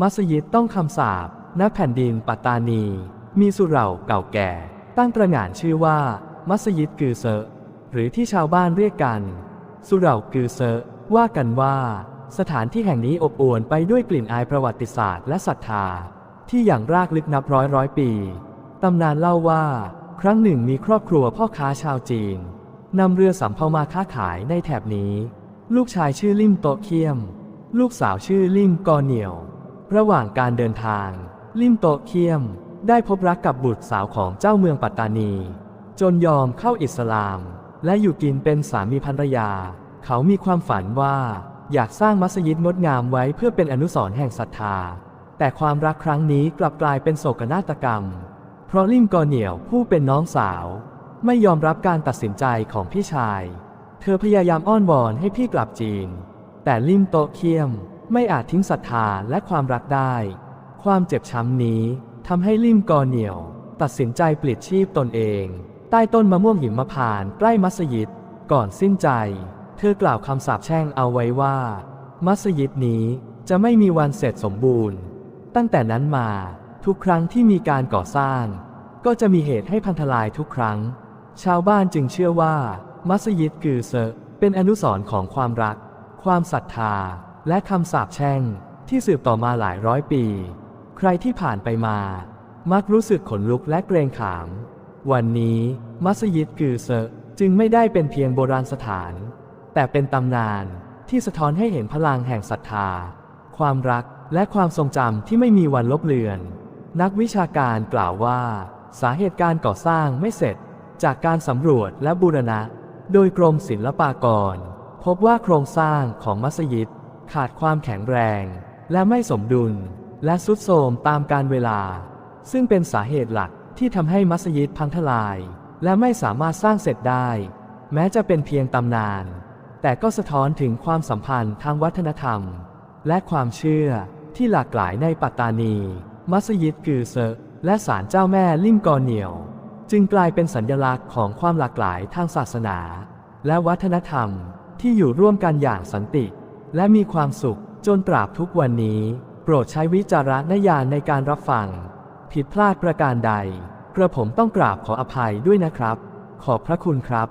มัสยิดต้องคำสาบณแผ่นดินปัตตานี มีสุเหร่าเก่าแก่ ตั้งตระหง่านชื่อว่า มัสยิดกือเซอหรือที่ชาวบ้านเรียกกัน สุเหร่ากือเซอว่ากันว่า สถานที่แห่งนี้อบอวลไปด้วยกลิ่นอายประวัติศาสตร์และศรัทธา ที่อย่างรากลึกนับร้อยร้อยปี ตำนานเล่าว่า ครั้งหนึ่งมีครอบครัวพ่อค้าชาวจีนนำเรือสำเภามาค้าขายในแถบนี้ ลูกชายชื่อลิมโตเคียม ลูกสาวชื่อลิมกอเหนียว ระหว่างการเดินทาง ลิมโตเคียม ได้พบรักกับบุตรสาวของเจ้าเมืองปัตตานี จนยอมเข้าอิสลาม และอยู่กินเป็นสามีภรรยา เขามีความฝันว่า อยากสร้างมัสยิดงดงามไว้เพื่อเป็นอนุสรณ์แห่งศรัทธา แต่ความรักครั้งนี้กลับกลายเป็นโศกนาฏกรรม เพราะลิมกอเหนียวผู้เป็นน้องสาว ไม่ยอมรับการตัดสินใจของพี่ชาย เธอพยายามอ้อนวอนให้พี่กลับจีน แต่ลิมโตเคียม ไม่อาจทิ้งศรัทธาและความรักได้ ความเจ็บช้ำนี้ทำให้ลิมกอเหนียว ตัดสินใจปลิดชีพตนเอง ใต้ต้นมะม่วงหิมพานต์ใกล้มัสยิด ก่อนสิ้นใจ เธอกล่าวคำสาปแช่งเอาไว้ว่า มัสยิดนี้จะไม่มีวันเสร็จสมบูรณ์ ตั้งแต่นั้นมาทุกครั้งที่มีการก่อสร้าง ก็จะมีเหตุให้พันทลายทุกครั้ง ชาวบ้านจึงเชื่อว่า มัสยิดกือเซเป็นอนุสรณ์ของความรัก ความศรัทธา และคำสาปแช่งที่สืบต่อมาหลายร้อยปี ใครที่ผ่านไปมา มักรู้สึกขนลุกและเกรงขาม วันนี้มัสยิดกือเซจึงไม่ได้เป็นเพียงโบราณสถาน แต่เป็นตำนานที่สะท้อนให้เห็นพลังแห่งศรัทธา ความรักและความทรงจำที่ไม่มีวันลบเลือน นักวิชาการกล่าวว่า สาเหตุการก่อสร้างไม่เสร็จ จากการสำรวจและบูรณะ โดยกรมศิลปากร พบว่าโครงสร้างของมัสยิด ขาดความแข็งแรง และไม่สมดุล และสุดโทรมตามการเวลา ซึ่งเป็นสาเหตุหลักที่ทำให้มัสยิดพังทลาย และไม่สามารถสร้างเสร็จได้ แม้จะเป็นเพียงตำนาน แต่ก็สะท้อนถึงความสัมพันธ์ทางวัฒนธรรม และความเชื่อที่หลากหลายในปัตตานี มัสยิดกือเซอและศาลเจ้าแม่ลิมกอเหนียว จึงกลายเป็นสัญลักษณ์ของความหลากหลายทางศาสนา และวัฒนธรรมที่อยู่ร่วมกันอย่างสันติ และมีความสุขจนตราบทุกวันนี้ โปรดใช้วิจารณญาณในการรับฟัง ผิดพลาดประการใด กระผมต้องกราบขออภัยด้วยนะครับ ขอบพระคุณครับ